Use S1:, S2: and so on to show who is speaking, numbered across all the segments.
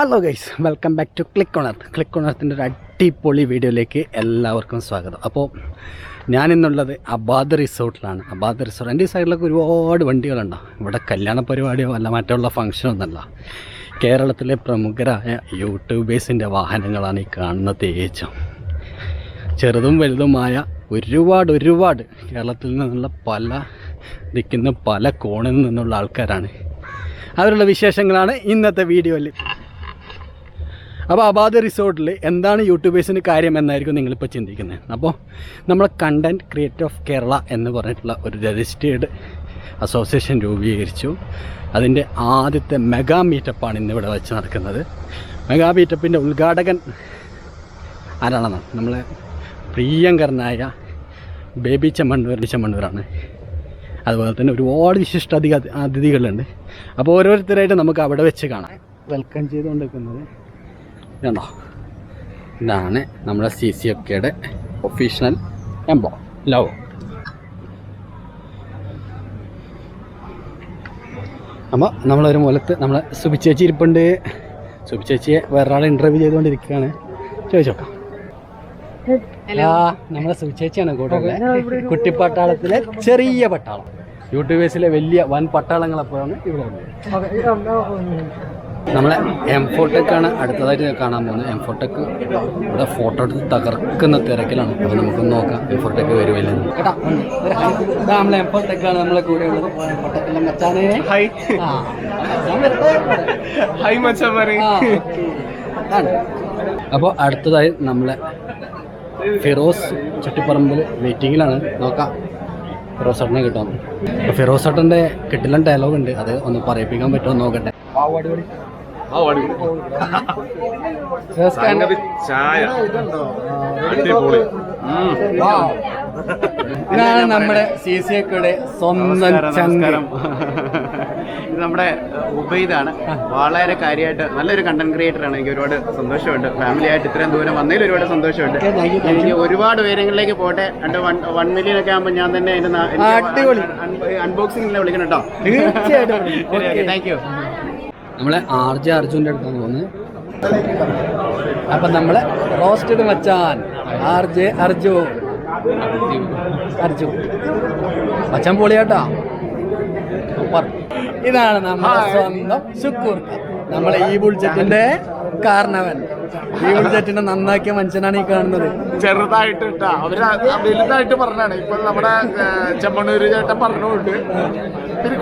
S1: Hello guys welcome back to click ഓണർത്ത് click ഓണർത്തിന്റെ ഒരു അടിപൊളി വീഡിയോയിലേക്ക് എല്ലാവർക്കും സ്വാഗതം. അപ്പോൾ ഞാനിന്നുള്ളത് അബാദ് റിസോർട്ടിലാണ് അബാദ് റിസോർട്ട് എന്റെ ഈ സൈഡിലൊക്കെ ഒരുപാട് വണ്ടികളുണ്ടാവും ഇവിടെ കല്യാണ പരിപാടിയോ അല്ല മറ്റുള്ള ഫംഗ്ഷനോ ഒന്നല്ല കേരളത്തിലെ പ്രമുഖരായ യൂട്യൂബേഴ്സിന്റെ വാഹനങ്ങളാണ് ഈ കാണുന്ന തേജം. ചെറുതും വലുതുമായ ഒരുപാട് ഒരുപാട് കേരളത്തിൽ നിന്നുള്ള പല ദിക്കുന്ന പല കോണിൽ നിന്നുള്ള ആൾക്കാരാണ്. അവരുടെ വിശേഷങ്ങളാണ് ഇന്നത്തെ വീഡിയോയിൽ. അപ്പോൾ അബാദ റിസോർട്ടിൽ എന്താണ് യൂട്യൂബേഴ്സിന് കാര്യം എന്നായിരിക്കും നിങ്ങളിപ്പോൾ ചിന്തിക്കുന്നത്. അപ്പോൾ നമ്മൾ കണ്ടന്റ് ക്രിയേറ്റർ ഓഫ് കേരള എന്ന് പറഞ്ഞിട്ടുള്ള ഒരു രജിസ്റ്റേർഡ് അസോസിയേഷൻ രൂപീകരിച്ചു. അതിന്റെ ആദ്യത്തെ മെഗാ മീറ്റപ്പാണ് ഇന്നിവിടെ വെച്ച് നടക്കുന്നത്. മെഗാ മീറ്റപ്പിന്റെ ഉദ്ഘാടകൻ ആരാണെന്ന്? നമ്മളെ പ്രിയങ്കരനായ ബേബി ചെമ്മണ്ണൂർ ചെമ്മണ്ണൂരാണ്. അതുപോലെ തന്നെ ഒരുപാട് വിശിഷ്ട അധിക അതിഥികളുണ്ട്. അപ്പോൾ ഓരോരുത്തരായിട്ട് നമുക്ക് അവിടെ വെച്ച് കാണാം. വെൽക്കം ചെയ്തുകൊണ്ടിരിക്കുന്നത്. ഇതുണ്ടോ ഇതാണ് നമ്മുടെ സി സി ഒക്കെയുടെ ഒഫീഷ്യൽ എംബോ ലവ് അപ്പോൾ നമ്മളൊരു മൂലത്ത് നമ്മളെ സുബിച്ചേച്ചി ഇരിപ്പുണ്ട്. സുബിച്ചേച്ചിയെ വേറൊരാളെ ഇന്റർവ്യൂ ചെയ്തുകൊണ്ടിരിക്കുകയാണ്. ചോദിച്ചോക്കാം ആ നമ്മളെ സുചേച്ചിയാണ് കൂടെ. കുട്ടിപ്പട്ടാളത്തിലെ ചെറിയ പട്ടാളം. യൂട്യൂബേഴ്സിലെ വലിയ വൻ പട്ടാളങ്ങളെപ്പോഴാണ് ഇവിടെ ഉള്ളത് നമ്മളെ എം ഫോട്ടെക്കാണ് അടുത്തതായിട്ട് കാണാൻ പോകുന്നത്. എം ഫോട്ടെക്ക് ഇവിടെ ഫോട്ടോ എടുത്ത് തകർക്കുന്ന തിരക്കിലാണ്. അപ്പോൾ നമുക്ക് നോക്കാം എം ഫോട്ടെക്ക് വരുമല്ലോ കേട്ടാ ഉണ്ട്. ഇതാ നമ്മളെ എം ഫോട്ടെക്കാണ് നമ്മളെ കൂടെ ഉള്ളത്. അപ്പോൾ അടുത്തതായി നമ്മളെ ഫിറോസ് ചട്ടിപ്പറമ്പിൽ മീറ്റിങ്ങിലാണ്. നോക്കാം. ഫിറോസ് ഏട്ടനെ കിട്ടാൻ ഫിറോസ് ഏട്ടന്റെ കിട്ടില്ല ഡയലോഗ് ഉണ്ട്. അത് ഒന്ന് പറയിപ്പിക്കാൻ പറ്റുമോ നോക്കട്ടെ.
S2: ചായ. അടിപൊളി.
S1: ഇതാണ് നമ്മുടെ സി സി എക്കയുടെ സ്വന്തം
S2: നമസ്കാരം. ഇത് നമ്മുടെ ഉബൈദാണ്. വളരെ കാര്യമായിട്ട് നല്ലൊരു കണ്ടന്റ് ക്രിയേറ്റർ ആണ്. എനിക്ക് ഒരുപാട് സന്തോഷമുണ്ട്. ഫാമിലി ആയിട്ട് ഇത്രയും ദൂരം വന്നതിൽ ഒരുപാട് സന്തോഷമുണ്ട്. എനിക്ക് ഒരുപാട് ഉയരങ്ങളിലേക്ക് പോട്ടെ. രണ്ട് വൺ വൺ മില്യൺ ഒക്കെ ആകുമ്പോൾ ഞാൻ തന്നെ. അൺബോക്സിംഗ് വിളിക്കണം കേട്ടോ.
S1: തീർച്ചയായിട്ടും.
S2: താങ്ക് യു
S1: നമ്മളെ ആർ ജെ അർജുന്റെ അടുത്താണ് തോന്നുന്നത്. അപ്പം നമ്മളെ റോസ്റ്റഡ് മച്ചാൻ ആർ ജെ അർജു. അർജു. മച്ചാൻ പൊളിയാട്ടാ. സൂപ്പർ. ഇതാണ് നമ്മൾ സ്വന്തം നമ്മളെ ഈ ബുൾജറ്റിന്റെ കാരണവൻ. ഈ ബുൾജറ്റിനെ നന്നാക്കിയ മനുഷ്യനാണ് ഈ കാണുന്നത്.
S2: ചെറുതായിട്ട് ഇട്ടാ. അവർ വലുതായിട്ട് പറഞ്ഞാണ് ഇപ്പൊ നമ്മുടെ ചെമ്മണ്ണൂര് ചേട്ടൻ പറഞ്ഞുകൊണ്ട്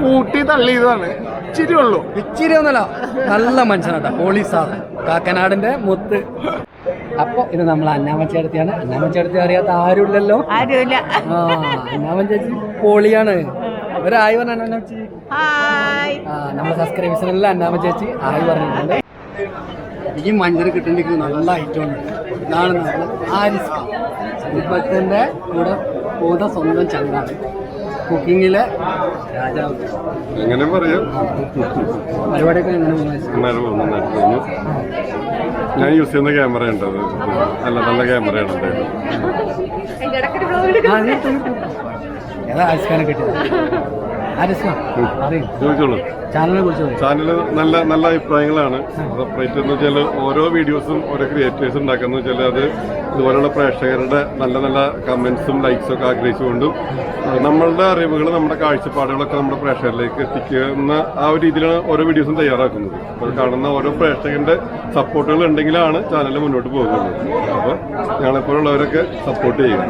S2: കൂട്ടി തള്ളിയതാണ്. ഇച്ചിരി ഉള്ളൂ
S1: ഇച്ചിരി ഒന്നല്ല നല്ല മനുഷ്യനാട്ടാ. പോലീസാണ് കാക്കനാടിന്റെ മുത്ത്. അപ്പൊ ഇത് നമ്മൾ അന്നാമച്ചേടത്തിയാണ് അന്നാമച്ചേടത്തി അറിയാത്ത ആരുമില്ലല്ലോ?
S3: ആരുമില്ല.
S1: ആ അന്നാമൻ ചേച്ചി പൊളിയാണ് ഒരായി പറഞ്ഞ അന്നാമച്ചി
S3: ഹായ്.
S1: ആ നമ്മുടെ സബ്സ്ക്രൈബേഴ്സിനെല്ലാം അന്നാമ ചേച്ചി. ആയി പറഞ്ഞിട്ടുണ്ട്. ഈ മഞ്ഞൾ കിട്ടേണ്ടിക്ക് നല്ല ഐറ്റം ഉണ്ട്. ഇതാണ് നമ്മൾ ആരിസ്ക ഇപ്പത്തിന്റെ കൂടെ പോകുന്ന സ്വന്തം ചങ്കാണ് കുക്കിങ്ങിലെ രാജാവ്.
S4: എങ്ങനെ പറയാം?
S1: പരിപാടിയൊക്കെ എങ്ങനെ പോകുന്നു?
S4: നന്നായിട്ട് പോകുന്നു നന്നായിട്ട് പോകുന്നു. ഞാൻ യൂസ് ചെയ്യുന്ന ക്യാമറ ഉണ്ട് അത്. നല്ല നല്ല ക്യാമറയാണ്
S1: ഇട്ടു. ഏതാ ആരിസ്ഖാനെ കിട്ടിയത് ആരിസ്ഖാൻ അറിയും?
S4: ചോദിച്ചോളൂ. ചാനൽ നല്ല നല്ല അഭിപ്രായങ്ങളാണ്. സെപ്പറേറ്റ് എന്ന് വെച്ചാൽ ഓരോ വീഡിയോസും ഓരോ ക്രിയേറ്റേഴ്സ് ഉണ്ടാക്കുന്ന വെച്ചാൽ അത് ഇതുപോലുള്ള പ്രേക്ഷകരുടെ നല്ല നല്ല കമൻസും ലൈക്സും ഒക്കെ ആഗ്രഹിച്ചുകൊണ്ടും നമ്മളുടെ അറിവുകൾ നമ്മുടെ കാഴ്ചപ്പാടുകളൊക്കെ നമ്മുടെ പ്രേക്ഷകരിലേക്ക് എത്തിക്കുന്ന ആ ഒരു രീതിയിലാണ് ഓരോ വീഡിയോസും തയ്യാറാക്കുന്നത്. അപ്പോൾ കാണുന്ന ഓരോ പ്രേക്ഷകന്റെ സപ്പോർട്ടുകൾ ഉണ്ടെങ്കിലാണ് ചാനൽ മുന്നോട്ട് പോകുന്നത്. അപ്പോൾ ഞങ്ങളെപ്പോലുള്ളവരൊക്കെ സപ്പോർട്ട് ചെയ്യുക.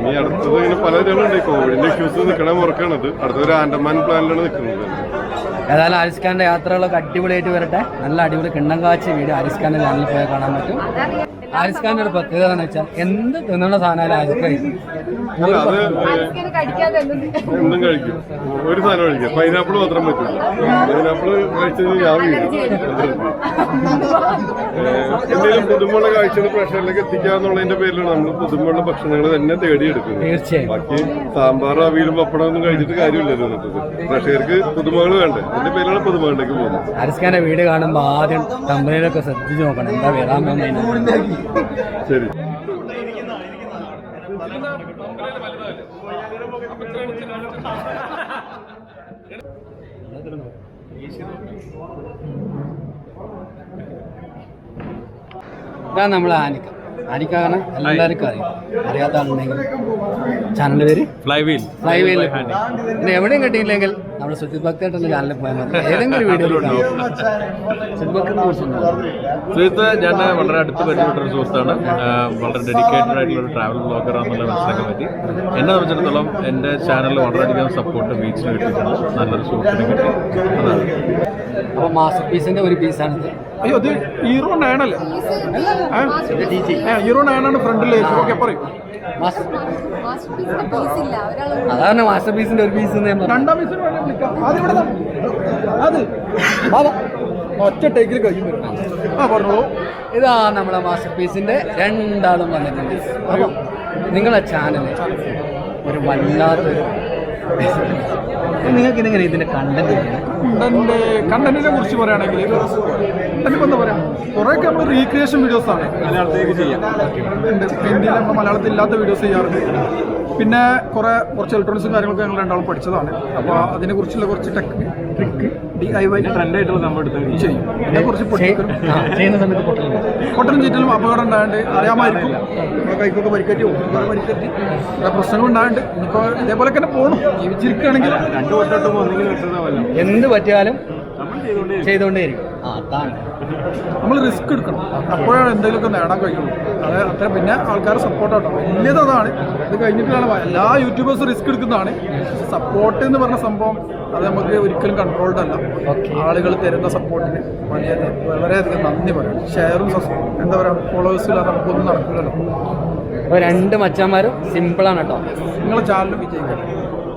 S1: ഇനി
S4: അടുത്തത് ഇങ്ങനെ പല ഇതിലുണ്ട് കോവിഡിന്റെ ഇഷ്യൂസ് നിൽക്കണ മുറക്കാണത്. നിൽക്കുന്നത്
S1: ഏതായാലും ആരിസ് ഖാന്റെ യാത്രകളൊക്കെ അടിപൊളിയായിട്ട് വരട്ടെ. നല്ല അടിപൊളി കിണ്ണം കാച്ച വീഡിയോ ആരിസ് ഖാന്റെ ചാനലിൽ പോയാൽ കാണാൻ പറ്റും. ആരിസ് ഖാന്റെ ഒരു പ്രത്യേകത എന്ന് വെച്ചാൽ എന്ത് തിന്നണ സാധനം ആരിസ് ഖാൻ
S4: കഴിക്കും. ഒരു സാധനം കഴിക്കും. പൈനാപ്പിൾ മാത്രം പറ്റില്ല പൈനാപ്പിൾ കഴിച്ചത് വീഴും എന്തെങ്കിലും പുതുമുള്ള കാഴ്ചകൾ പ്രേക്ഷകരിലേക്ക് എത്തിക്കാന്നുള്ളതിന്റെ പേരിലാണ് നമ്മൾ പുതുമുള്ള ഭക്ഷണങ്ങൾ തന്നെ തേടിയെടുക്കുന്നത്.
S1: തീർച്ചയായും.
S4: ബാക്കി സാമ്പാർ അവിയിലും പപ്പടം ഒന്നും കഴിച്ചിട്ട് കാര്യമില്ലല്ലോ നമുക്ക് പ്രേക്ഷകർക്ക് പുതുമകൾ വേണ്ടേ? അതിന്റെ പേരിലാണ് പുതുമകളിലേക്ക് പോകുന്നത്.
S1: ആരിസ് വീട് കാണുമ്പോൾ ആദ്യം കമ്പനിയിലൊക്കെ ശ്രദ്ധിച്ചു നോക്കണം. എന്താ വരാൻ പോകുന്നതിന്
S4: ശരി.
S1: ഇതാ നമ്മൾ ആനിക്ക. കാരണം എല്ലാവർക്കും അറിയാം. അറിയാത്ത ആളുണ്ടെങ്കിൽ ചാനലിന്റെ പേര്?
S3: ഫ്ലൈ വീൽ
S1: ഫ്ലൈ വീൽ പിന്നെ എവിടെയും കിട്ടിയില്ലെങ്കിൽ നമ്മുടെ സുജിത് ഭക്തേട്ടന്റെ ചാനലിൽ പോയാൽ മതി. ഏതെങ്കിലും വീഡിയോ സുജിത് ഭക്തനെ കുറിച്ചുണ്ടോ
S3: സുഹൃത്ത് ഞാൻ വളരെ അടുത്ത് പരിചയപ്പെട്ട ഒരു സുഹൃത്താണ് വളരെ ഡെഡിക്കേറ്റഡ് ആയിട്ടുള്ള ഒരു ട്രാവൽ ബ്ലോഗർ ആണെന്നുള്ള മനസ്സിലാക്കാൻ പറ്റി. എന്നെ സംബന്ധിച്ചിടത്തോളം എന്റെ ചാനലിൽ വളരെയധികം സപ്പോർട്ട് ബീച്ചിന് കിട്ടിയിട്ടുണ്ട്. നല്ലൊരു സുഹൃത്തിനെ കിട്ടി. അതാണ്.
S1: അപ്പോൾ മാസ്റ്റർ പീസിന്റെ ഒരു പീസാണിത്
S5: അയ്യോ അത് ഹീറോ നയൻ അല്ലേ? ഹീറോ ആണ് ഫ്രണ്ടിൽ ഓക്കെ പറയും.
S1: മാസ്റ്റർ
S6: മാസ്റ്റർപീസിന്റെ പീസ് ഇല്ല. ഒരാൾ
S1: അതാണ് മാസ്റ്റർ പീസിന്റെ ഒരു പീസ്
S5: രണ്ടാം പീസിന്. അത് ഒറ്റ ടേക്കിൽ കഴിയും. ആ പറഞ്ഞോളൂ.
S1: ഇതാ നമ്മളെ മാസ്റ്റർ പീസിന്റെ രണ്ടാളും വന്നിട്ടുണ്ട്. അപ്പോൾ നിങ്ങളെ ചാനൽ ഒരു വല്ലാത്തൊരു നിങ്ങൾക്ക് ഇതെങ്ങനെ ഇതിന്റെ കണ്ടന്റ്
S5: കണ്ടന്റ് കണ്ടന്റിനെ കുറിച്ച് പറയുകയാണെങ്കിൽ കണ്ടന്റ് എന്താ പറയാ? കുറേയൊക്കെ നമ്മൾ റീക്രിയേഷൻ വീഡിയോസ് ആണ്. മലയാളത്തിലേക്ക് ചെയ്യാം. ഹിന്ദിയിൽ നമ്മൾ മലയാളത്തിൽ ഇല്ലാത്ത വീഡിയോസ് ചെയ്യാറുണ്ട്. പിന്നെ കുറേ കുറച്ച് ഇലക്ട്രോണിക്സും കാര്യങ്ങളൊക്കെ ഞങ്ങൾ രണ്ടാളും പഠിച്ചതാണ്. അപ്പോൾ അതിനെക്കുറിച്ചുള്ള കുറച്ച് tech trick D I Y ട്രെൻഡായിട്ടുള്ള നമ്മൾ എടുത്ത് ചെയ്യും. പിന്നെ കുറച്ച് പൊട്ടിക്കലും
S1: ചെയ്യുന്ന സമയത്ത് പൊട്ടലുണ്ട്
S5: പൊട്ടലും ചീറ്റലും അപകടം ഉണ്ടായത് അറിയാമായിരിക്കും. നമ്മുടെ കൈക്കൊക്കെ പരിക്കറ്റി പരിക്കറ്റി. പ്രശ്നങ്ങൾ ഉണ്ടായത് ഇപ്പോൾ ഇതേപോലെ തന്നെ പോകണം ജീവിച്ചിരിക്കുകയാണെങ്കിൽ രണ്ട് വെച്ചതാവല്ലോ
S1: എന്ത് പറ്റിയാലും ചെയ്തുകൊണ്ടേയിരിക്കും. ആ അതാണ്.
S5: നമ്മൾ റിസ്ക് എടുക്കണം. അപ്പോഴാണ് എന്തെങ്കിലുമൊക്കെ നേടാൻ കഴിയുള്ളൂ. അത് അത്ര പിന്നെ ആൾക്കാരെ സപ്പോർട്ട് ആട്ടോ വലിയത് അതാണ്. ഇത് കഴിഞ്ഞിട്ടാണ് എല്ലാ യൂട്യൂബേഴ്സും റിസ്ക് എടുക്കുന്നതാണ്. സപ്പോർട്ട് എന്ന് പറഞ്ഞ സംഭവം അത് നമുക്ക് ഒരിക്കലും കൺട്രോൾഡ് അല്ല. ആളുകൾ തരുന്ന സപ്പോർട്ടിന് വലിയ വളരെയധികം നന്ദി പറയും. ഷെയറും എന്താ പറയുക ഫോളോവേഴ്സും ഇല്ലാതെ നമുക്കൊന്നും നടക്കില്ലല്ലോ.
S1: അപ്പോൾ രണ്ട് മച്ചാന്മാരും സിമ്പിളാണ് കേട്ടോ.
S5: നിങ്ങളെ ചാനലും വിജയിക്കട്ടെ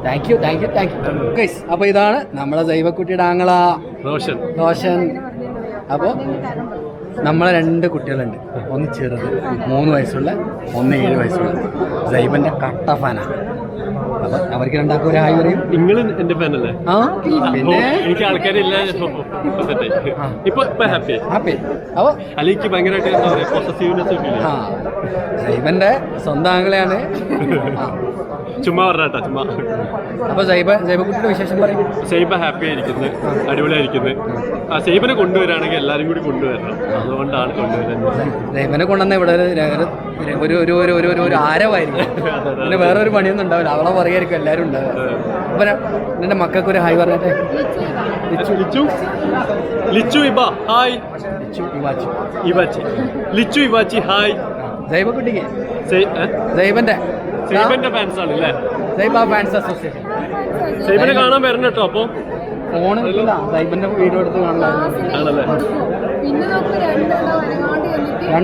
S1: thank you thank you thank you അപ്പോൾ ഇതാണ് നമ്മളെ ദൈവക്കുട്ടിയുടെ ആങ്ങള.
S3: റോഷൻ.
S1: റോഷൻ. അപ്പോൾ നമ്മളെ രണ്ട് കുട്ടികളുണ്ട്. ഒന്ന് ചെറുത് മൂന്ന് വയസ്സുള്ള ഒന്ന് ഏഴ് വയസ്സുള്ള. ജൈബന്റെ കട്ട ഫാനാണ് അപ്പോൾ അവർക്ക് രണ്ടാക്കും ഒരു ഹായ് പറയും.
S3: നിങ്ങൾ എന്റെ ഫാനല്ലേ
S1: ആ പിന്നെ?
S3: എനിക്ക് ആൾക്കാരില്ല ഇപ്പൊ ഹാപ്പി
S1: ഹാപ്പി അപ്പോൾ
S3: അല്ലെങ്കിൽ എനിക്ക് ഭയങ്കരമായിട്ട്
S1: ജൈബന്റെ സ്വന്തം ആങ്ങളെയാണ്. ആ.
S3: ചുമ്മാ പറഞ്ഞാട്ടാ ചുമ്മാ.
S1: അപ്പൊ ജൈബ ജൈബക്കുട്ടിയുടെ വിശേഷം പറയും.
S3: സൈബ ഹാപ്പി ആയിരിക്കുന്നത് അടിപൊളിയായിരിക്കുന്നത് ആ സൈബനെ കൊണ്ടുവരാണെങ്കിൽ എല്ലാരും കൂടി കൊണ്ടുവരണം. അതുകൊണ്ടാണ് കൊണ്ടുവരുന്നത്.
S1: സൈബനെ കൊണ്ടുവന്ന ഇവിടെ ഒരു ഒരു ഒരു ഒരു ഒരു ആരവായിരിക്കും. പിന്നെ വേറെ ഒരു പണിയൊന്നും ഉണ്ടാവില്ല. അവളെ പറയായിരിക്കും എല്ലാവരും ഉണ്ടാവുക. അപ്പൊ എന്റെ മക്കൾക്ക് ഒരു ഹായ് പറഞ്ഞേ
S3: ലിച്ചു ലിച്ചു. ഇബ ഹായ്.
S1: ലിച്ചു
S3: ഇവാച്ചി. ലിച്ചു ഇവാച്ചി ഹായ്.
S1: ജൈബക്കുട്ടിക്ക്
S3: കുട്ടിക്ക് ജൈവന്റെ
S1: ജൈബന്റെ
S3: ഫാൻസ് ആണ് അല്ലേ?
S1: ജൈബ ഫാൻസ് അസോസിയേഷൻ
S3: സൈബിനെ കാണാൻ വരണം കേട്ടോ അപ്പൊ.
S1: ഫോൺ ഇല്ല ജൈബന്റെ വീഡിയോ എടുത്ത്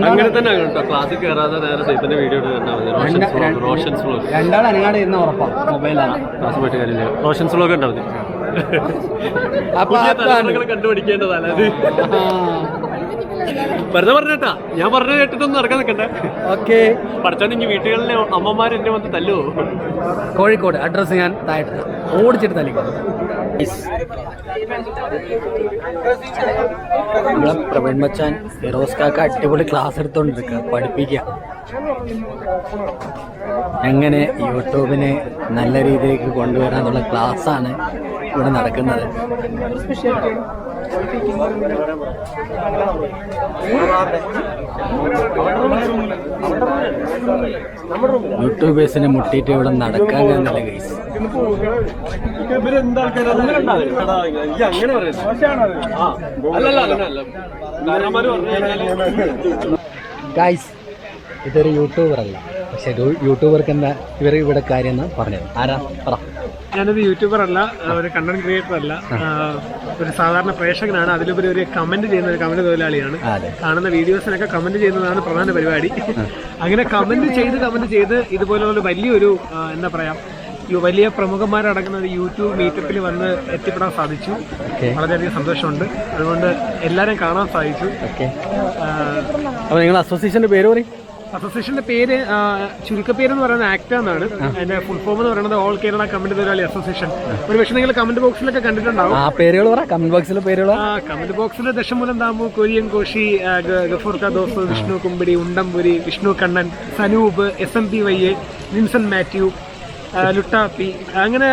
S3: അങ്ങനെ തന്നെ കേട്ടോ. ക്ലാസ്സിൽ കയറാതെ നേരെ സൈബിന്റെ വീഡിയോ എടുത്ത് റോഷൻസ് വ്ലോഗ്
S1: രണ്ടാൾ അനങ്ങാട് ഇരുന്ന ഉറപ്പാണ് മൊബൈലാണ്
S3: ക്ലാസ് പോയിട്ട് കാര്യമില്ല. റോഷൻസ് വ്ലോഗ് മതി.
S1: അപ്പൊ
S3: കണ്ടുപിടിക്കേണ്ടതാണ്. അത് വെറുതെ പറഞ്ഞേട്ടാ. ഞാൻ പറഞ്ഞു കേട്ടിട്ടൊന്നും നടക്കാൻ നിൽക്കണ്ടേ.
S1: ഓക്കെ.
S3: പഠിച്ചാണെങ്കിൽ വീട്ടുകളിലെ അമ്മമാർ എന്നെ വന്ന് തല്ലുവോ?
S1: കോഴിക്കോട് അഡ്രസ് ഞാൻ താഴെ ഓടിച്ചിട്ട് തല്ലിക്കോ. നമ്മളെ പ്രവീൺ മച്ചാൻ ഫിറോസ് കാക്ക അടിപൊളി ക്ലാസ് എടുത്തോണ്ടിരിക്കുക പഠിപ്പിക്കുക എങ്ങനെ യൂട്യൂബിനെ നല്ല രീതിയിലേക്ക് കൊണ്ടുവരാനുള്ള ക്ലാസ് ആണ് ഇവിടെ നടക്കുന്നത്. യൂട്യൂബേഴ്സിനെ മുട്ടിയിട്ട് ഇവിടെ നടക്കാൻ കഴിയുന്നില്ല ഗൈസ് ഗൈസ് ഇതൊരു യൂട്യൂബർ അല്ല. പക്ഷെ യൂട്യൂബർക്ക് എന്താ ഇവർ ഇവിടെ കാര്യം എന്ന് പറഞ്ഞത്? ആരാ? പറ.
S7: ഞാനൊരു യൂട്യൂബർ അല്ല ഒരു കണ്ടന്റ് ക്രിയേറ്റർ അല്ല ഒരു സാധാരണ പ്രേക്ഷകനാണ്. അതിലുപരി ഒരു കമന്റ് ചെയ്യുന്ന ഒരു കമന്റ് തൊഴിലാളിയാണ്. കാണുന്ന വീഡിയോസിനൊക്കെ കമന്റ് ചെയ്യുന്നതാണ് പ്രധാന പരിപാടി. അങ്ങനെ കമന്റ് ചെയ്ത് കമന്റ് ചെയ്ത് ഇതുപോലുള്ള വലിയൊരു എന്താ പറയാ വലിയ പ്രമുഖന്മാരടങ്ങുന്ന ഒരു യൂട്യൂബ് മീറ്റപ്പിൽ വന്ന് എത്തിപ്പെടാൻ സാധിച്ചു. വളരെയധികം സന്തോഷമുണ്ട്. അതുകൊണ്ട് എല്ലാവരെയും കാണാൻ സാധിച്ചു.
S1: അപ്പോൾ നിങ്ങൾ അസോസിയേഷന്റെ പേര് പറയും.
S7: അസോസിയേഷന്റെ പേര് ചുരുക്ക ചുരുക്കപ്പേര് എന്ന് പറയുന്നത് ആക്ട് എന്നാണ്. അതിന്റെ ഫുൾ ഫോം എന്ന് പറയുന്നത് ഓൾ കേരള കമന്റ് തൊഴിലാളി അസോസിയേഷൻ. ഒരു പക്ഷേ നിങ്ങൾ കമന്റ് ബോക്സിലൊക്കെ കണ്ടിട്ടുണ്ടാവും.
S1: ആ പേരുകൾ പറ കമന്റ് ബോക്സിലെ പേരുകൾ
S7: ആ കമന്റ് ബോക്സിൽ ദശമൂലം താമു കൊരിയൻ കോശി ഗഫൂർ ദോസ് Vishnu Kumbidi ഉണ്ടംപുരി Vishnu Kannan Sanoop S M P Y A Vinson Mathew Luttappi അങ്ങനെ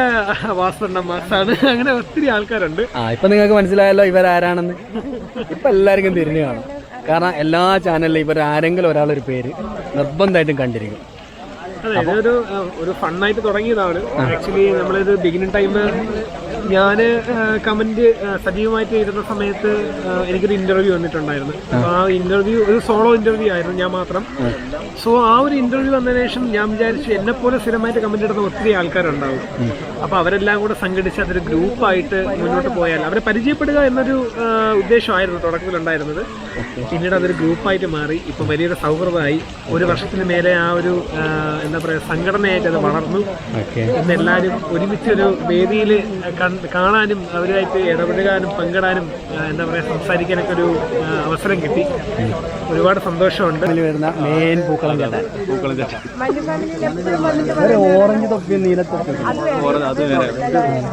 S7: വാസണ്ണ മാസാണ്. അങ്ങനെ ഒത്തിരി ആൾക്കാരുണ്ട്.
S1: ആ ഇപ്പൊ നിങ്ങൾക്ക് മനസ്സിലായല്ലോ ഇവരാരാണെന്ന്. ഇപ്പൊ എല്ലാവർക്കും തിരിഞ്ഞു കാണും. കാരണം എല്ലാ ചാനലിലും ഇവർ ആരെങ്കിലും ഒരു പേര് നിർബന്ധമായിട്ടും കണ്ടിരിക്കും.
S7: അതെ ഇതൊരു ഒരു ഫണ്ണായിട്ട് തുടങ്ങിയതാണ്. ആക്ച്വലി നമ്മളിത് ബിഗിനിങ് ടൈം ഞാൻ കമന്റ് സജീവമായിട്ട് ഇരുന്ന സമയത്ത് എനിക്കൊരു ഇന്റർവ്യൂ വന്നിട്ടുണ്ടായിരുന്നു. ആ ഇന്റർവ്യൂ ഒരു സോളോ ഇന്റർവ്യൂ ആയിരുന്നു ഞാൻ മാത്രം. സോ ആ ഒരു ഇന്റർവ്യൂ വന്നതിന് ശേഷം ഞാൻ വിചാരിച്ചു എന്നെ പോലെ സ്ഥിരമായിട്ട് കമന്റ് ഇടുന്ന ഒത്തിരി ആൾക്കാരുണ്ടാവും. അപ്പൊ അവരെല്ലാം കൂടെ സംഘടിച്ച് അതൊരു ഗ്രൂപ്പായിട്ട് മുന്നോട്ട് പോയാൽ അവരെ പരിചയപ്പെടുക എന്നൊരു ഉദ്ദേശമായിരുന്നു തുടക്കത്തിലുണ്ടായിരുന്നത്. പിന്നീട് അതൊരു ഗ്രൂപ്പായിട്ട് മാറി. ഇപ്പൊ വലിയൊരു സൗഹൃദമായി. ഒരു വർഷത്തിന് മേലെ ആ ഒരു എന്താ പറയുക സംഘടനയായിട്ട് അത് വളർന്നു. ഇന്ന് എല്ലാവരും ഒരുമിച്ചൊരു വേദിയിൽ കാണാനും അവരുമായിട്ട് ഇടപെടുകാനും പങ്കിടാനും എന്താ പറയുക സംസാരിക്കാനൊക്കെ ഒരു അവസരം കിട്ടി. ഒരുപാട് സന്തോഷമുണ്ട്.
S1: ഇതിൽ വരുന്ന മെയിൻ പൂക്കളം ചേട്ടൻ
S3: പൂക്കളം
S1: ഒരു ഓറഞ്ച് തൊപ്പി നീല തൊപ്പി.
S3: അത് വേറെ.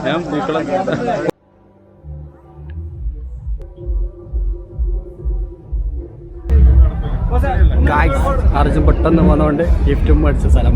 S3: ഞാൻ പൂക്കളം
S1: അർജുൻ പെട്ടെന്ന് വന്നുകൊണ്ട് ഗിഫ്റ്റും മേടിച്ച സ്ഥലം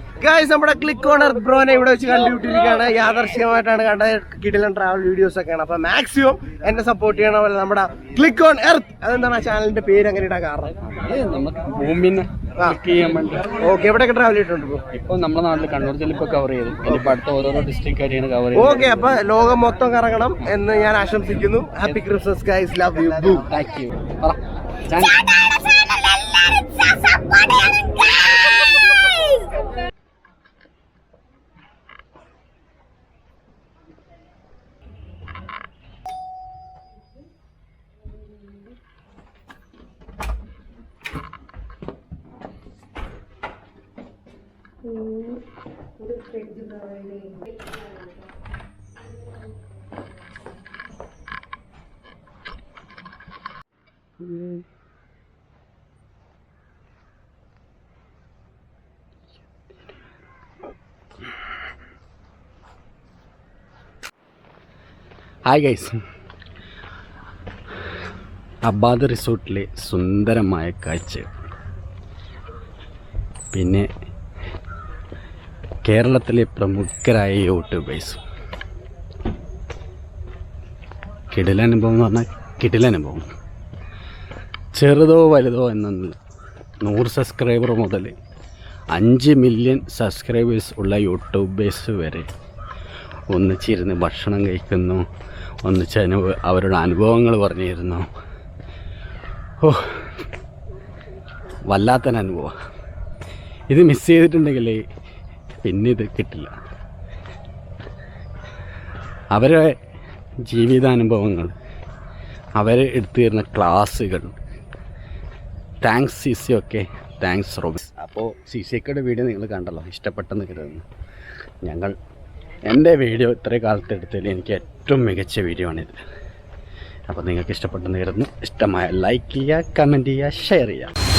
S8: ഗായ്സ് നമ്മുടെ ക്ലിക്ക് ഓണർ ബ്രോനെ ഇവിടെ വെച്ച് കണ്ടുപിട്ടിരിക്കുകയാണ് യാദർശികമായിട്ടാണ് കണ്ട കിടിലൻ ട്രാവൽ വീഡിയോസ് ഒക്കെയാണ്. അപ്പൊ മാക്സിമം എന്നെ സപ്പോർട്ട് ചെയ്യണ പോലെ നമ്മുടെ ക്ലിക്ക് ഓൺ എർത്ത് അതെന്താണ് ആ ചാനലിന്റെ പേര് അങ്ങനെ ഇടാൻ കാരണം? ഓക്കെ എവിടെയൊക്കെ ട്രാവൽ ചെയ്തിട്ടുണ്ട്
S1: ഇപ്പൊ നമ്മുടെ നാട്ടിൽ കണ്ണൂർ ജില്ല ഇപ്പൊ കവർ ചെയ്തു. ഇനിയിപ്പോ അടുത്ത ഓരോരോ ഡിസ്ട്രിക്റ്റ് ആയിട്ട് കവർ ചെയ്തു
S8: ഓക്കെ അപ്പൊ ലോകം മൊത്തം കറങ്ങണം എന്ന് ഞാൻ ആശംസിക്കുന്നു. Happy Christmas guys love you ബു
S1: thank you hi guys Abad റിസോർട്ടിലെ സുന്ദരമായ കാഴ്ച. പിന്നെ കേരളത്തിലെ പ്രമുഖരായ യൂട്യൂബേഴ്സ്. കിടിലനുഭവം എന്ന് പറഞ്ഞാൽ കിടിലനുഭവം. ചെറുതോ വലുതോ എന്നൊന്നില്ല നൂറ് സബ്സ്ക്രൈബർ മുതൽ അഞ്ച് മില്യൺ സബ്സ്ക്രൈബേഴ്സ് ഉള്ള യൂട്യൂബേഴ്സ് വരെ ഒന്നിച്ചിരുന്ന് ഭക്ഷണം കഴിക്കുന്നു. ഒന്നിച്ച് അനുഭവ അവരുടെ അനുഭവങ്ങൾ പറഞ്ഞിരുന്നു. ഓ വല്ലാത്തൊരനുഭവം. ഇത് മിസ് ചെയ്തിട്ടുണ്ടെങ്കിൽ പിന്നെ ഇത് കിട്ടില്ല. അവരെ ജീവിതാനുഭവങ്ങൾ അവർ എടുത്തു തരുന്ന ക്ലാസ്സുകൾ താങ്ക്സ് സി സി ഒക്കെ താങ്ക്സ് റോബിസ് അപ്പോൾ സി സി ഒക്കെയുടെ വീഡിയോ നിങ്ങൾ കണ്ടല്ലോ ഇഷ്ടപ്പെട്ടെന്ന് കരുതുന്നു. ഞങ്ങൾ എന്റെ വീഡിയോ ഇത്രയും കാലത്ത് എടുത്തതിൽ എനിക്ക് ഏറ്റവും മികച്ച വീഡിയോ ആണിത്. അപ്പോൾ നിങ്ങൾക്ക് ഇഷ്ടപ്പെട്ടെന്ന് കരുതുന്നു. ഇഷ്ടമായ ലൈക്ക് ചെയ്യുക കമന്റ് ചെയ്യുക ഷെയർ ചെയ്യുക.